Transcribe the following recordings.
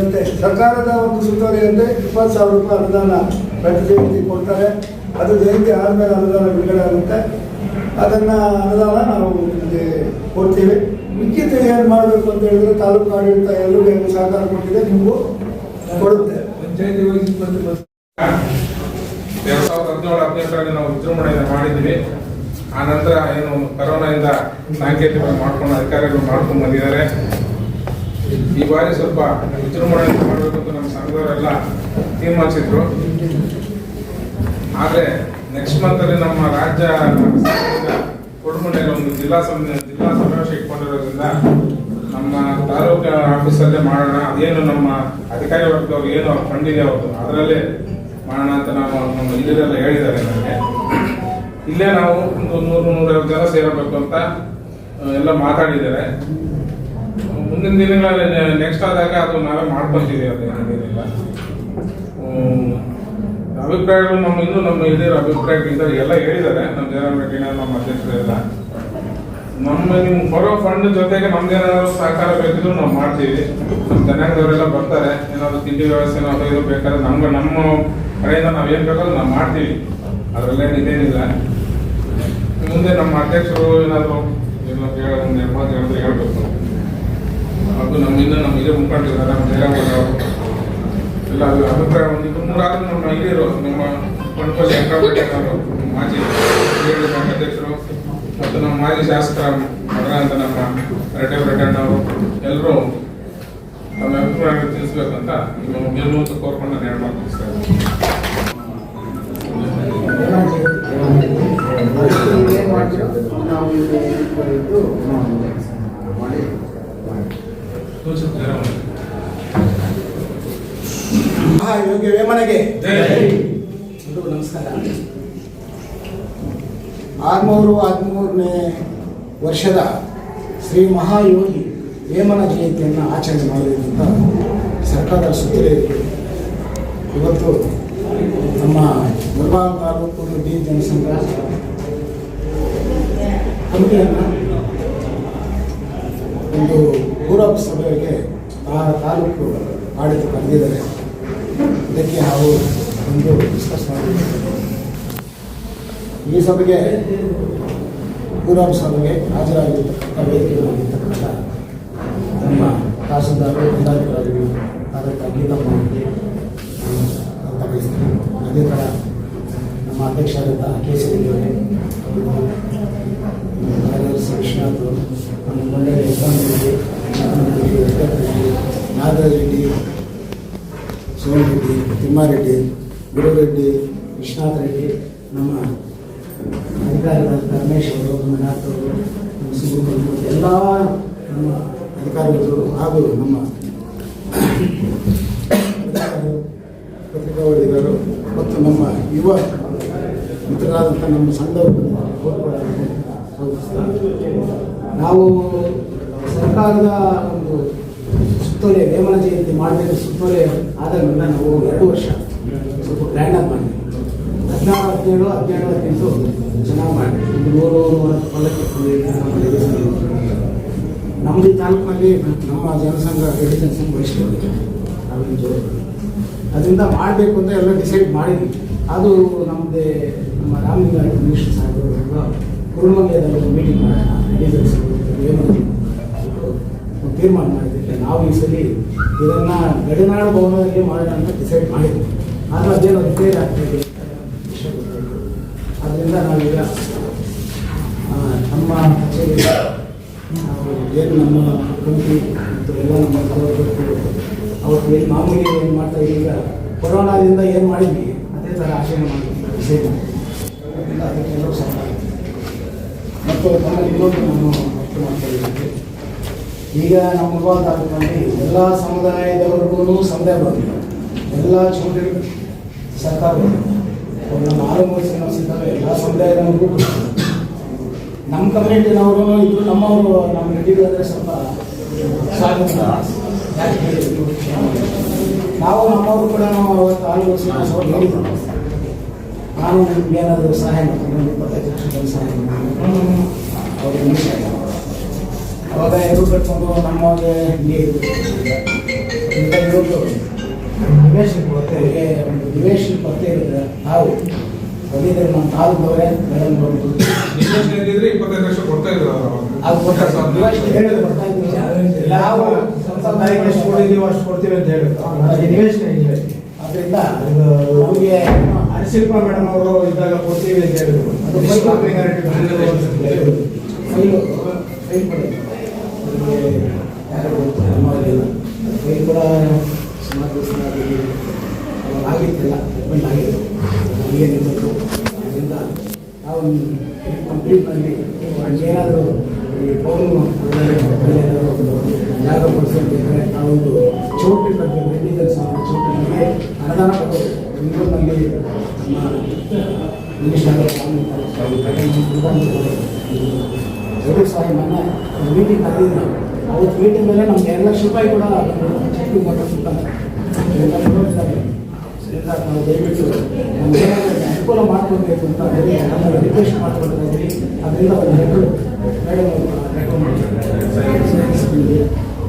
ಬರುತ್ತೆ ಸರ್ಕಾರದ ಒಂದು ಸುತ್ತೋಲೆಯಂತೆ ಇಪ್ಪತ್ತು ಸಾವಿರ ರೂಪಾಯಿ ಅನುದಾನ ಪ್ರತಿ ಜಯಂತಿ ಕೊಡ್ತಾರೆ. ಅದು ಜಯಂತಿ ಆದಮೇಲೆ ಅನುದಾನ ಬಿಡುಗಡೆ ಆಗುತ್ತೆ. ಅದನ್ನು ಅನುದಾನ ನಾವು ನಿಮಗೆ ಕೊಡ್ತೀವಿ. ಮಿಕ್ಕಿದ್ದು ಏನು ಮಾಡಬೇಕು ಅಂತ ಹೇಳಿದ್ರೆ ತಾಲೂಕು ಆಡಳಿತ ಎಲ್ಲರಿಗೂ ಸಹಕಾರ ಕೊಟ್ಟಿದೆ, ನಿಮಗೂ ಕೊಡುತ್ತೆ. ಎರಡ್ ಸಾವಿರದ ಹದಿನೇಳು, ಹದಿನೆಂಟರಲ್ಲಿ ನಾವು ವಿಜೃಂಭಣೆಯಿಂದ ಮಾಡಿದ್ವಿ. ಆ ನಂತರ ಏನು ಕರೋನಾದಿಂದ ಸಾಂಕೇತಿಕ ಮಾಡ್ಕೊಂಡು ಅಧಿಕಾರಿಗಳು ಮಾಡ್ಕೊಂಡು ಬಂದಿದ್ದಾರೆ. ಈ ಬಾರಿ ಸ್ವಲ್ಪ ವಿಜೃಂಭಣೆ ಮಾಡಬೇಕು ಅಂತ ನಮ್ಮ ಸಂಘದವರೆಲ್ಲ ತೀರ್ಮಾನಿಸಿದ್ರು ಆದರೆ ನೆಕ್ಸ್ಟ್ ಮಂತ್ ಅಲ್ಲಿ ನಮ್ಮ ರಾಜ್ಯ ಕೊಡಮಂಡೆಯಲ್ಲಿ ಒಂದು ಜಿಲ್ಲಾ ಸಮ ಜಿಲ್ಲಾ ಸಮಾವೇಶ ಇಟ್ಕೊಂಡಿರೋದ್ರಿಂದ ನಮ್ಮ ತಾಲೂಕು ಆಫೀಸಲ್ಲೇ ಮಾಡೋಣ. ಅದೇನು ನಮ್ಮ ಅಧಿಕಾರಿ ವರ್ಗದವ್ರು ಏನು ಕಂಡಿದೆ ಇದೆ ಅದರಲ್ಲೇ ಮಾಡೋಣ ಅಂತ ನಾವು ನಮ್ಮ ಹಿರಿಯರೆಲ್ಲ ಹೇಳಿದ್ದಾರೆ ನನಗೆ ಇಲ್ಲೇ ನಾವು ಒಂದು ನೂರು, ನೂರೈವತ್ತು ಜನ ಸೇರಬೇಕು ಅಂತ ಎಲ್ಲ ಮಾತಾಡಿದ್ದಾರೆ. ಮುಂದಿನ ದಿನಗಳಲ್ಲಿ ನೆಕ್ಸ್ಟ್ ಆದಾಗ ಅದು ನಾವೇ ಮಾಡ್ಕೊತೀವಿ ಅದು ಏನಿಲ್ಲ. ಹ್ಮ್. ಅಭಿಪ್ರಾಯಗಳು ನಮ್ಮ ಇನ್ನೂ ನಮ್ಮ ಹಿರಿಯರ ಅಭಿಪ್ರಾಯಗಳಿಂದ ಎಲ್ಲ ಹೇಳಿದ್ದಾರೆ. ನಮ್ಮ ಜನ ನಮ್ಮ ಅಧ್ಯಕ್ಷರೆಲ್ಲ. ನಮ್ಮ ನಿಮ್ಗೆ ಬರೋ ಫಂಡ್ ಜೊತೆಗೆ ನಮ್ದೇನಾದ್ರು ಸಹಕಾರ ಬೇಕಿದ್ರು ನಾವು ಮಾಡ್ತೀವಿ. ಜನಾಂಗದವರೆಲ್ಲ ಬರ್ತಾರೆ. ಏನಾದ್ರು ತಿಂಡಿ ವ್ಯವಸ್ಥೆ ನಾವು ಇದು ಬೇಕಾದ್ರೆ ನಮ್ಗೆ ನಮ್ಮ ಕಡೆಯಿಂದ ನಾವು ಏನು ಬೇಕಾದ್ರೂ ನಾವು ಮಾಡ್ತೀವಿ. ಅದರಲ್ಲೇನು ಇದೇನಿಲ್ಲ. ಮುಂದೆ ನಮ್ಮ ಅಧ್ಯಕ್ಷರು ಏನಾದರೂ ಏನೋ ಹೇಳ ಒಂದು ಎರಡು ಮಾತು ಹೇಳಿದ್ರೆ ಹೇಳ್ಬೇಕು. ಅದು ನಮ್ಮಿಂದ ನಮ್ಮ ಹಿರಿಯ ಮುಖಂಡರಿದ್ದಾರೆ, ನಮ್ಮ ಜಯರಾಮಯ್ಯ ಅವರು ಎಲ್ಲ ಅದು ಅಭಿಪ್ರಾಯ ಹೊಂದಿದ್ದು ಮೂರಾದ್ರೂ ನಮ್ಮ ಹಿರಿಯರು ನಮ್ಮ ಕಣ್ಪಲ್ಲಿ ಅವರು ಮಾಜಿ ನಮ್ಮ ಅಧ್ಯಕ್ಷರು ಮತ್ತು ನಮ್ಮ ಮಾಜಿ ಶಾಸಕರ ಮಗನಂತ ನಮ್ಮ ರೆಡ್ಡಿ ರೆಡ್ಡಣ್ಣ ಅವರು ಎಲ್ಲರೂ ತಮ್ಮ ಅಭಿಪ್ರಾಯ ತಿಳಿಸ್ಬೇಕಂತ ನಿಮ್ಮ ಗೆಲುವು ಕೋರ್ಕೊಂಡು ನಾನು ಎರಡು ಮಾತು ತಿಳಿಸ್ತಾ ಇದ್ದೀನಿ. ಮಹಾಯೋಗಿ ವೇಮನೆಗೆ ನಮಸ್ಕಾರ. ಆರ್ನೂರು ಹದಿಮೂರನೇ ವರ್ಷದ ಶ್ರೀ ಮಹಾಯೋಗಿ ವೇಮನ ಜಯಂತಿಯನ್ನು ಆಚರಣೆ ಮಾಡಿದಂತ ಸರ್ಕಾರದ ಸುತ್ತಲೇ ಇವತ್ತು ನಮ್ಮ ಮುಳಬಾಗ ತಾಲೂಕು ಡಿ ಜನಸಂಘ ಕಮಿಟಿಯನ್ನು ಒಂದು ಗೌರವ ಸಭೆಗೆ ಆ ತಾಲೂಕು ಆಡಳಿತ ಕರೆದಿದ್ದಾರೆ ಇದಕ್ಕೆ ನಾವು ಒಂದು ಡಿಸ್ಕಸ್ ಮಾಡಿ ಈ ಸಭೆಗೆ ಗೌರವ ಸಭೆಗೆ ಹಾಜರಾಗಿರ್ತಕ್ಕಂಥ ವೇದಿಕೆಗಳಲ್ಲಿರ್ತಕ್ಕಂಥ ನಮ್ಮ ತಹಸೀಲ್ದಾರರು, ಜಿಲ್ಲಾಧಿಕಾರಿಗಳು ಅಂತ ಬಯಸ್ತೀನಿ ಅದೇ ಥರ ನಮ್ಮ ಅಧ್ಯಕ್ಷರಾದಂಥ ಕೆ ಸಿ ಅವರು ಕಾರ್ಯದರ್ಶಿ ನಮ್ಮ ಮಂಡಳಿ ಯಜಮಾನರಿಗೆ ನಾಗರಾಜ್ ರೆಡ್ಡಿ ಸೋಮನ್ ರೆಡ್ಡಿ ತಿಮ್ಮಾರೆಡ್ಡಿ ಗುರುರೆಡ್ಡಿ ವಿಶ್ವನಾಥ ರೆಡ್ಡಿ ನಮ್ಮ ಅಧಿಕಾರಿಗಳಾದ ಪರಮೇಶ್ ಅವರು ನಮ್ಮ ಡಾಕ್ಟರ್ ನಮ್ಮ ಸಿಬ್ಬಂದಿ ಎಲ್ಲ ನಮ್ಮ ಅಧಿಕಾರಿಗಳು ಹಾಗೂ ನಮ್ಮ ಪತ್ರಿಕಾ ಮತ್ತು ನಮ್ಮ ಯುವ ಮಿತ್ರರಾದಂಥ ನಮ್ಮ ಸಂಘವರು ನಾವು ಸರ್ಕಾರದ ಒಂದು ಸುತ್ತೋಲೆ ವೇಮನ ಜಯಂತಿ ಮಾಡಬೇಕು ಸುತ್ತೋಲೆ ಆದಾಗಿಂದ ನಾವು ಎರಡು ವರ್ಷ ಸ್ವಲ್ಪ ಗ್ರ್ಯಾಂಡಾಗಿ ಮಾಡಿದ್ವಿ ಹದಿನಾರು, ಹದಿನೇಳು ಹದಿನೇಳು, ಹದಿನೆಂಟು ಚೆನ್ನಾಗಿ ಮಾಡಿದ್ವಿ ಒಂದು ನೂರು ನೂರ ಪಲ್ಲಕ್ಕೆ ನಮ್ಮದು ತಾಲೂಕಿನಲ್ಲಿ ನಮ್ಮ ಜನಸಂಘ ರೆಡ್ಡಿ ಜನಸಂಘ ವಹಿಸ್ಕೊಂಡಿದೆ ಅದನ್ನು ಜೋರು ಅದರಿಂದ ಮಾಡಬೇಕು ಅಂತ ಎಲ್ಲ ಡಿಸೈಡ್ ಮಾಡಿದ್ವಿ. ಅದು ನಮ್ಮದೇ ನಮ್ಮ ರಾಮಲಿಂಗ ಮಿನಿಸ್ಟರ್ ಸಾಹೇಬರು ಕುರುಮಂಗ್ಯದಲ್ಲಿ ಒಂದು ಮೀಟಿಂಗ್ ಮಾಡೋಣ ಲೀಡರ್ಸ್ ಏನು ತೀರ್ಮಾನ ಮಾಡಿದ್ದಕ್ಕೆ ನಾವು ಈ ಸಲ ಇದನ್ನು ಗಡಿನಾಡು ಭವನದಲ್ಲಿ ಮಾಡೋಣ ಅಂತ ಡಿಸೈಡ್ ಮಾಡಿದ್ವಿ. ಆದರೆ ಅದೇನು ರಿಪೇರ್ ಆಗ್ತಾಯಿದೆ ಅದರಿಂದ ನಾವೀಗ ನಮ್ಮ ಕಚೇರಿ ಏನು ನಮ್ಮ ಕಂಪ್ನಿ ಮತ್ತು ಎಲ್ಲ ನಮ್ಮ ಅವತ್ತು ಏನು ಮಾಮೂಲಿ ಏನು ಮಾಡ್ತಾ ಈಗ ಕೊರೋನಾದಿಂದ ಏನು ಮಾಡಿದ್ವಿ, ಅದೇ ಥರ ಆಚರಣೆ ಮಾಡಿದ್ವಿ. ಡಿಸೈಡ್ ಅದರಿಂದ ಅದಕ್ಕೆಲ್ಲರೂ ಮತ್ತು ಇನ್ನೊಂದು ನಾನು ಮಾಡ್ತಾ ಈಗ ನಮ್ಮ ತಾಲೂಕಿನಲ್ಲಿ ಎಲ್ಲ ಸಮುದಾಯದವರೆಗೂ ಸಮುದಾಯ ಬಂದಿದೆ. ಎಲ್ಲ ಚೌಟರಿ ಸರ್ಕಾರ ನಮ್ಮ ಆರೋಗ್ಯ ಸಿಗ್ತಾರೆ ಎಲ್ಲ ಸಮುದಾಯದವರೆಗೂ. ನಮ್ಮ ಕಮ್ಯುನಿಟಿನವರು ಇದ್ರು ನಮ್ಮವರು ನಮ್ಮ ರೆಡ್ಡಿಗಳಂದ್ರೆ ಸ್ವಲ್ಪ ಸ್ವಾಗತ ನಾವು ನಮ್ಮವರು ಕೂಡ ನಾವು ಅವತ್ತು ಹೇಳಿದ್ರು ನಾನು ನಿಮ್ಗೆ ಏನಾದರೂ ಸಹಾಯ ಮಾಡ್ತೀನಿ ಇಪ್ಪತ್ತೈದು ಸಹಾಯ ಮಾಡ್ತೀನಿ. ಅವ್ರಿಗೆ ಅವಾಗ ಎದುರು ಕಟ್ಕೊಂಡು ನಮ್ಮವ್ರಿಗೆ ನಿವೇಶನ ಒಂದು ನಿವೇಶನ ಕೊರತೆ ಇರುತ್ತೆ ನಾವು. ಬಂದಿದ್ದರೆ ನಮ್ಮ ತಾಲೂಕವರೇ ಮೇಡಮ್ ನಿವೇಶನ ಇದ್ದಿದ್ರೆ ಇಪ್ಪತ್ತೈದು ಲಕ್ಷ ಕೊಡ್ತಾ ಇದ್ರು ಅದು ಕೊಡ್ತಾರೆ ನಿವೇಶನ ನಾವು ಸಂಪ್ರದಾಯಕ್ಕೆ ಎಷ್ಟು ಕೊಟ್ಟಿದ್ದೀವಿ ಅಷ್ಟು ಕೊಡ್ತೀವಿ ಅಂತ ಹೇಳಿದ್ರು. ನಿವೇಶನ ಇದೆ ಅದರಿಂದ ನಮಗೆ ಹರಿಶಿಲ್ಪ ಮೇಡಮ್ ಅವರು ಇದ್ದಾಗ ಕೊಡ್ತೀವಿ ಅಂತ ಹೇಳಿದ್ರು. ಅದು ಫೈಲ್ minority ಬಂದಿದೆ. ಫೈಲು ಫೈಲ್ ಕೊಡಿ ನಮಗೆ ಯಾರು ನಮ್ಮವರಿಲ್ಲ ಫೈಲ್ ಕೂಡ ಸುಮಾರು ದಿವಸ ಆಗಿದೆ. ಅವಾಗ ಆಗಿತ್ತಿಲ್ಲ ಓಪನ್ ಆಗಿತ್ತು ಏನಿತ್ತು ಅದರಿಂದ ನಾವು ಕಂಪ್ಲೀಟ್ನಲ್ಲಿ ಏನಾದರೂ ಈ ಪೌರ್ಣ ಜಾಗ ಕೊಡಿಸೋದಿದ್ರೆ ನಾವೊಂದು ಚೌಟ್ರಿ ಬಗ್ಗೆ ಮೆಡಿಕಲ್ ಚೌಟ್ರಿಗೆ ಅನುದಾನ ಬೆಂಗಳೂರಿನಲ್ಲಿ ನಮ್ಮ ಎರಡು ಸಾವಿರ ಮೊನ್ನೆ ಮೀಟಿಂಗ್ ಕರೆದಿದ್ರು. ಅವತ್ತು ಮೀಟಿಂಗ್ ಮೇಲೆ ನಮ್ಗೆ ಎರಡು ಲಕ್ಷ ರೂಪಾಯಿ ಕೂಡ ಚೆಕ್ ಕೊಟ್ಟಿರ್ತಾರೆ ದಯವಿಟ್ಟು ಅನುಕೂಲ ಮಾಡ್ಕೊಳ್ಬೇಕು ಅಂತ ಹೇಳಿ ನಮ್ಮ ರಿಕ್ವೆಸ್ಟ್ ಮಾಡ್ಕೊಳ್ತಾ ಇದ್ದೀವಿ ಅದರಿಂದ ಒಂದು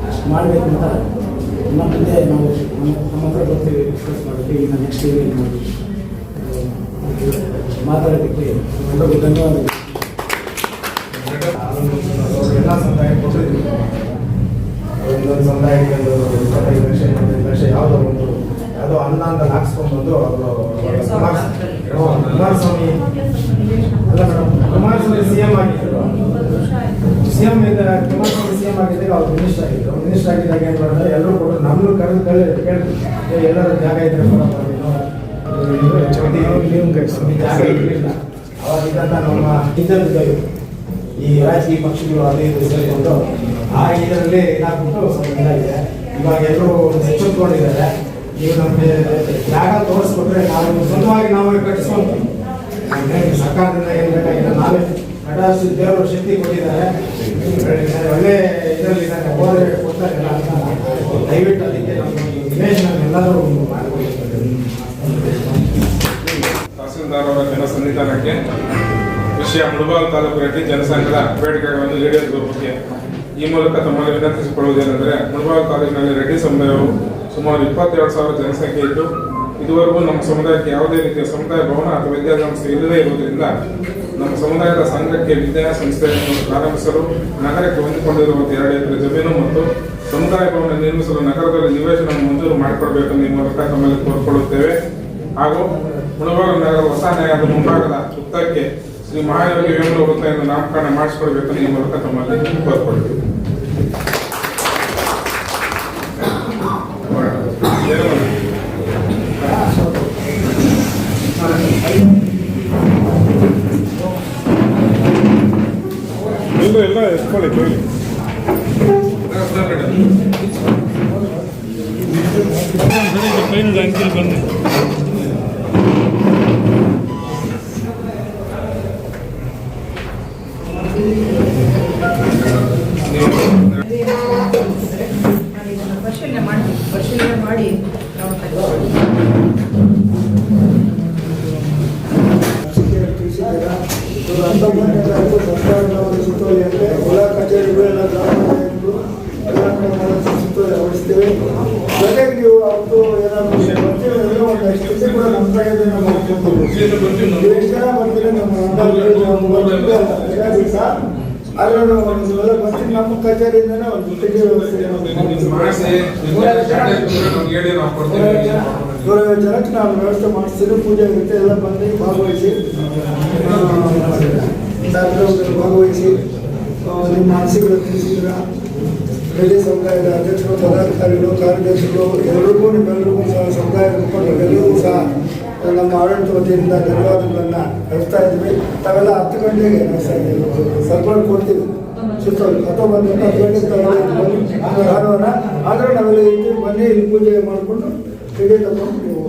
ಅಷ್ಟು ಮಾಡಬೇಕು ಅಂತ ನಮ್ಮ ಮುಂದೆ ನಾವು ನಮ್ಮ ಹತ್ರ ಬರ್ತೀವಿ ಡಿಸ್ಕಸ್ ಮಾಡ್ತೀವಿ ಈಗ ನೆಕ್ಸ್ಟ್ ಇಯರ್ ಏನು ಮಾಡಿ ಮಾತಾಡೋದಕ್ಕೆ ಎಲ್ಲರಿಗೂ ಧನ್ಯವಾದಗಳು ಎಲ್ಲ ಸಮುದಾಯ ಕೊಟ್ಟಿದ್ವಿ ಒಂದೊಂದು ಸಮುದಾಯಕ್ಕೆ ಒಂದು ಇಪ್ಪತ್ತೈದು ಲಕ್ಷ ಇಪ್ಪತ್ತೈದು ಲಕ್ಷ ಯಾವುದೋ ಒಂದು ಯಾವುದೋ ಅನ್ನ ಅಂತ ಹಾಕ್ಸ್ಕೊಂಡ್ಬಂದು ಅವರು ಕುಮಾರಸ್ವಾಮಿ ಅಲ್ಲ ಮೇಡಮ್ ಕುಮಾರಸ್ವಾಮಿ ಸಿ ಎಂ ಆಗಿದ್ರು. ಸಿ ಎಂ ಇದ್ದ ಕುಮಾರಸ್ವಾಮಿ ಸಿ ಎಂ ಆಗಿದ್ದಾಗ ಅವ್ರು ಮಿನಿಸ್ಟರ್ ಆಗಿದ್ರು. ಮಿನಿಸ್ಟರ್ ಆಗಿದ್ದಾಗ ಏನು ಮಾಡಿದ್ರೆ? ಎಲ್ಲರೂ ಕೂಡ ನಮ್ಮನ್ನು ಕರೆದು ಕೇಳಿ ಕೇಳಿದ್ರು. ಏ, ಎಲ್ಲರೂ ಜಾಗ ಇದ್ರೆ ಅವಾಗಿದ್ದಂತ ನಮ್ಮ ಟೀಚರ್ ಜಾಗ ಇರಲಿಲ್ಲ. ನಮ್ಮ ಇದ್ದರು. ಈ ರಾಜಕೀಯ ಪಕ್ಷಗಳು ಅದೇ ಇದು ಸೇರಿಕೊಂಡು ಆ ಇದರಲ್ಲಿ ಏನಾಗ್ಬಿಟ್ಟು ಸ್ವಲ್ಪ ಇದಾಗಿದೆ. ಇವಾಗ ಎಲ್ಲರೂ ಎಚ್ಚೆತ್ಕೊಂಡಿದ್ದಾರೆ. ಈಗ ನಮಗೆ ಜಾಗ ತೋರಿಸ್ಕೊಟ್ರೆ ನಾವು ಸ್ವಂತವಾಗಿ ನಾವೇ ಕಟ್ಟಿಸ್ಕೊಂತೀವಿ. ಸರ್ಕಾರದಿಂದ ಏನು ಬೇಕಾಗಿಲ್ಲ ನಾವೇ ಕಟಾಷ್ಟು ದೇವರು ಶಕ್ತಿ ಕೊಟ್ಟಿದ್ದಾರೆ. ಒಳ್ಳೆ ಇದರಲ್ಲಿ ನನಗೆ ಹೋದರೆ ಕೊಡ್ತಾರಿಲ್ಲ ಅಂತ. ದಯವಿಟ್ಟು ಅದಕ್ಕೆ ನಮ್ಮ ನಿವೇಶನ ಎಲ್ಲರೂ ಮಾಡಿಕೊಡ್ತಾರೆ ತಹಸೀಲ್ದಾರ್ ಅವರ ಜನ ಸನ್ನಿಧಾನಕ್ಕೆ ತಾಲೂಕು ರೆಡ್ಡಿ ಜನಸಂಘದ ಬೇಡಿಕೆಗಳನ್ನು ಈಡೇರಿಸುವ ಬಗ್ಗೆ ಈ ಮೂಲಕ ತಮ್ಮಲ್ಲಿ ವಿನಂತಿಸಿಕೊಳ್ಳುವುದೇನೆಂದರೆ ಮುಡುಬಾಲ್ ತಾಲೂಕಿನಲ್ಲಿ ರೆಡ್ಡಿ ಸಮುದಾಯವು ಸುಮಾರು ಇಪ್ಪತ್ತೆರಡು ಸಾವಿರ ಜನಸಂಖ್ಯೆ ಇದ್ದು, ಇದುವರೆಗೂ ನಮ್ಮ ಸಮುದಾಯಕ್ಕೆ ಯಾವುದೇ ರೀತಿಯ ಸಮುದಾಯ ಭವನ ಅಥವಾ ವಿದ್ಯಾಸಂಸ್ಥೆ ಇಲ್ಲದೇ ಇರುವುದರಿಂದ ನಮ್ಮ ಸಮುದಾಯದ ಸಂಘಕ್ಕೆ ವಿದ್ಯಾ ಸಂಸ್ಥೆಯನ್ನು ಪ್ರಾರಂಭಿಸಲು, ನಗರಕ್ಕೆ ಹೊಂದಿಕೊಂಡಿರುವ ಎರಡು ಎಕರೆ ಜಮೀನು ಮತ್ತು ಸಮುದಾಯ ಭವನ ನಿರ್ಮಿಸಲು ನಗರದಲ್ಲಿ ನಿವೇಶನ ಮಂಜೂರು ಮಾಡಿಕೊಡಬೇಕೆಂದು ಈ ಮೂಲಕ ತಮ್ಮಲ್ಲಿ ಕೋರಿಕೊಳ್ಳುತ್ತೇವೆ. ಹಾಗೂ ಮುಳಬಾಗ ನಗರ ಹೊಸ ನ್ಯಾಯದ ಮುಂಭಾಗದ ವೃತ್ತಕ್ಕೆ ಶ್ರೀ ಮಹಾಯೋಗಿ ವೃತ್ತ ಎಂದು ನಾಮಕರಣ ಮಾಡಿಸಿಕೊಡಬೇಕೆಂದು ಈ ಮೂಲಕ ತಮ್ಮಲ್ಲಿ ಕೋರಿಕೊಳ್ತೀವಿ ಎಲ್ಲ ಎಲ್ಲ ಎತ್ಕೊಳ್ಳಿ ಕೊಯ್ಲಿ ಅಂಕಿಲ್ ಬನ್ನಿ ನಾನು ಇದನ್ನು ಪರಿಶೀಲನೆ ಮಾಡಿ ಪರಿಶೀಲನೆ ಮಾಡಿ ನಾವು ತೆಗೆದುಕೊಳ್ಳಿ. ತಿಳಿಸಿದ್ದೀರಾ ಇವರು ಹತ್ತೊಂಬತ್ತನೇ ತಾರೀಕು ಸರ್ಕಾರದವರು ಸುತ್ತೋಲೆ ಅಂದರೆ ಎಲ್ಲ ಕಚೇರಿಗಳು ಎಲ್ಲ ಗ್ರಾಮ ಪಂಚಾಯತ್ಗಳು ಎಲ್ಲ ಕಡೆ ಮಾಡೋದು ಸುತ್ತೋಲೆ ಹೊರಡಿಸ್ತೇವೆ ಜೊತೆಗೆ ನೀವು ಅವತ್ತು ಏನಾದ್ರು ಬರ್ತೀವಿ ಅಂದ್ರೆ ಒಂದು ನಮ್ಮ ಬರ್ತೀರಿ ನಮ್ಮ ಆದ್ರೆ ನಾವು ಕಚೇರಿಯಿಂದನೇ ಒಂದು ಜನಕ್ಕೆ ನಾವು ವ್ಯವಸ್ಥೆ ಮಾಡಿಸ್ತೀವಿ ಪೂಜೆ ಇರುತ್ತೆ ಎಲ್ಲ ಬಂದು ಭಾಗವಹಿಸಿ. ಭಾಗವಹಿಸಿ ನಿಮ್ಮ ಅನಿಸಿಕೆಗಳು ತಿಳಿಸಿದ್ರ ರೆಡ್ಡಿ ಸಮುದಾಯದ ಅಧ್ಯಕ್ಷರು ಪದಾಧಿಕಾರಿಗಳು ಕಾರ್ಯದರ್ಶಿಗಳು ಎಲ್ಲರಿಗೂ ನಿಮ್ಮೆಲ್ಲರಿಗೂ ಸಹ ಸಮುದಾಯ ಮುಖಂಡರೆಲ್ಲರಿಗೂ ಸಹ ನಮ್ಮ ಆಡಳಿತ ವತಿಯಿಂದ ಧನ್ಯವಾದಗಳನ್ನು ಹೇಳ್ತಾ ಇದ್ವಿ. ತಾವೆಲ್ಲ ಹತ್ತು ಗಂಟೆಗೆ ಸರ್ಕೊಂಡು ಕೊಡ್ತೀವಿ ಆದರೆ ನಾವೆಲ್ಲ ಬನ್ನಿ, ಇಲ್ಲಿ ಪೂಜೆ ಮಾಡಿಕೊಂಡು ಟಿಕೆಟ್ ತಗೊಂಡು